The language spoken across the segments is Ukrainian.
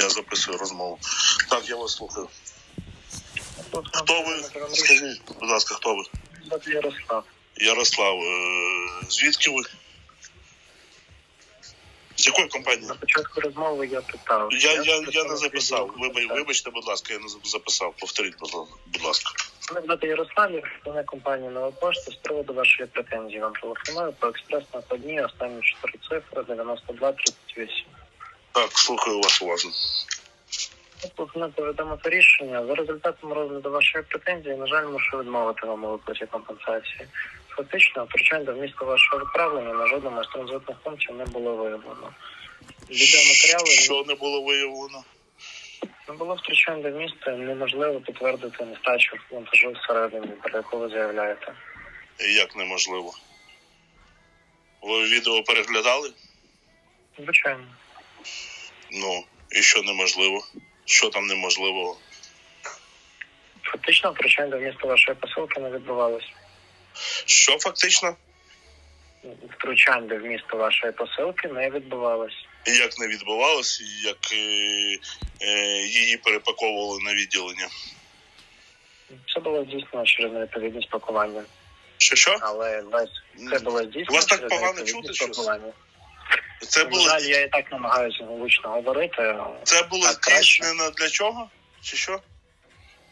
Я записую розмову. Так, я вас слухаю. Хто ви? Скажіть, будь ласка, хто ви? Ярослав. Ярослав, е, звідки ви? З якої компанії? На початку розмови я питав. Я, я, я не записав. Вибач, вибачте, будь ласка, я не записав. Повторіть, будь ласка. Мене звати Ярослав, я представник компанії Нова Пошта з приводу вашої претензії. Вам телефоную по експрес-накладні останні чотири цифри 9238. Так, слухаю вас уважно. Пропоную повідомити рішення. За результатом розгляду вашої претензії, на жаль, мушу відмовити вам у виплаті компенсації. Фактично, втручань до вмісту вашого відправлення на жодному з транзитних пунктів не було виявлено. Відеоматеріали Що не було виявлено? не було втручань до вмісту, неможливо підтвердити нестачу вантажу всередині, про яку ви заявляєте. Як неможливо? Ви відео переглядали? Звичайно. Ну, і що неможливо? Що там неможливого? Фактично, втручань до вмісту вашої посилки не відбувалося. Що фактично? Втручань до вмісту вашої посилки не відбувалось. Як не відбувалося, як е, е, її перепаковували на відділення? Це було здійснено через невідповідність пакування. Що що? Але весь це було здійснено. Вас так через погано невідповідність чути, пакування. Це На було жаль, я і так намагаюся гучно говорити. це було здійснено для чого? Чи що?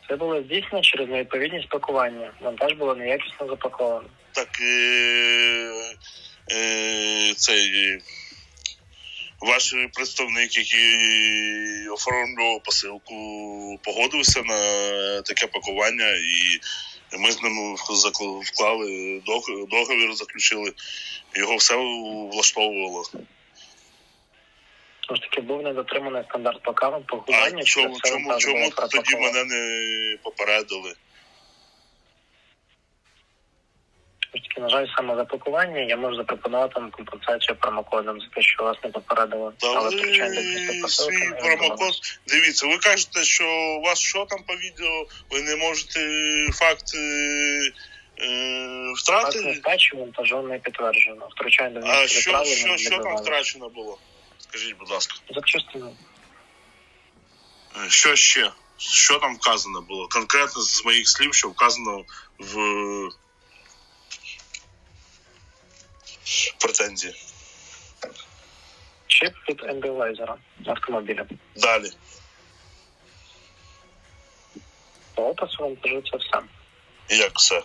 Це було здійснено через невідповідність пакування. Вантаж було неякісно запаковано. Так е, е, цей е, ваш представник, який оформлював посилку, погодився на таке пакування, і ми з ним вклали договір, заключили. Його все влаштовувало. Тому ж таки був недотриманий стандарт пакування пакування. А чому, чому, чому тоді мене не попередили? Таки, на жаль, саме за пакування я можу запропонувати вам компенсацію промокодом за те, що вас не попередили. Та Але ви свій промокод. Дивіться, ви кажете, що у вас що там по відео, ви не можете факт е, е, Факт втрати. нестачі вантажу не підтверджено. Втручань до А що, що, що там втрачено було? Скажіть, будь ласка. Запчастини. Е, Що ще? Що там вказано було? Конкретно з моїх слів, що вказано в претензії. Чип від ембілайзера автомобіля. Далі. Опису вантажу це все. Як все?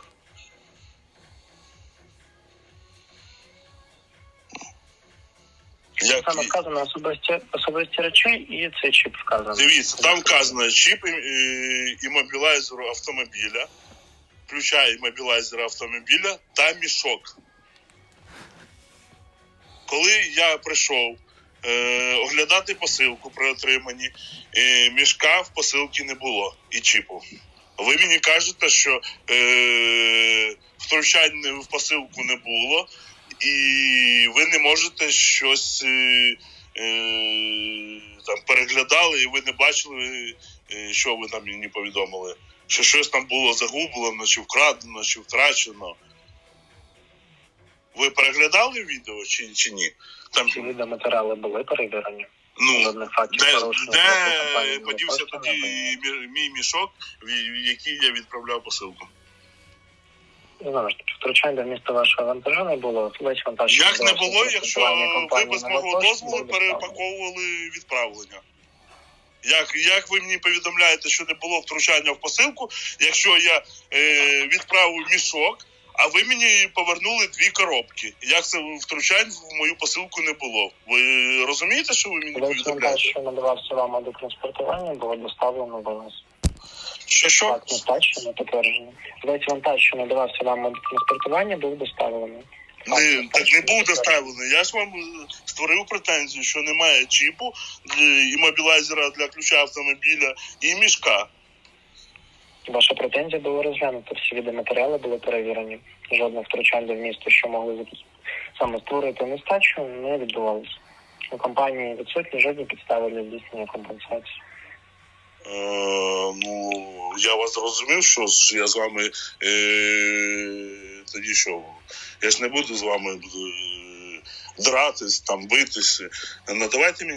Як, Саме вказано особисті, особисті речі і цей чип вказано. Дивіться, там вказано чіп іммобілайзеру автомобіля, ключа іммобілайзера автомобіля та мішок. Коли я прийшов е, оглядати посилку при отриманні, е, мішка в посилці не було і чіпу. Ви мені кажете, що е, втручань в посилку не було, і ви не можете щось е, е, там переглядали, і ви не бачили, е, що ви там мені повідомили. Що щось там було загублено, чи вкрадено, чи втрачено. Ви переглядали відео чи, чи ні? Там, Ці відеоматеріали були перевірені. ну, фактів де, де подівся тоді не мій мішок, в в який я відправляв посилку? Знову ж таки, втручань до міста вашого вантажу не було. Весь вантаж. Як не було, якщо ви без мого дозволу перепаковували відправлення? Як, як ви мені повідомляєте, що не було втручання в посилку, якщо я е, відправив мішок, а ви мені повернули дві коробки? Як це втручань в мою посилку не було? Ви розумієте, що ви мені повідомляєте? що надавався вам до транспортування, було доставлено до нас. Що що? Факт нестачі не підтверджений. Весь вантаж, що надавався вам до транспортування, був доставлений. Не, так не був доставлений. Я ж вам е, створив претензію, що немає чіпу для іммобілайзера для ключа автомобіля і мішка. Ваша претензія була розглянута. Всі відеоматеріали були перевірені. Жодних втручань до вмісту, що могли саме створити нестачу, не відбувалося. У компанії відсутні жодні підстави для здійснення компенсації. Е, ну, я вас зрозумів, що я з вами е, тоді що? Я ж не буду з вами е, дратись, там битися. Надавайте мені.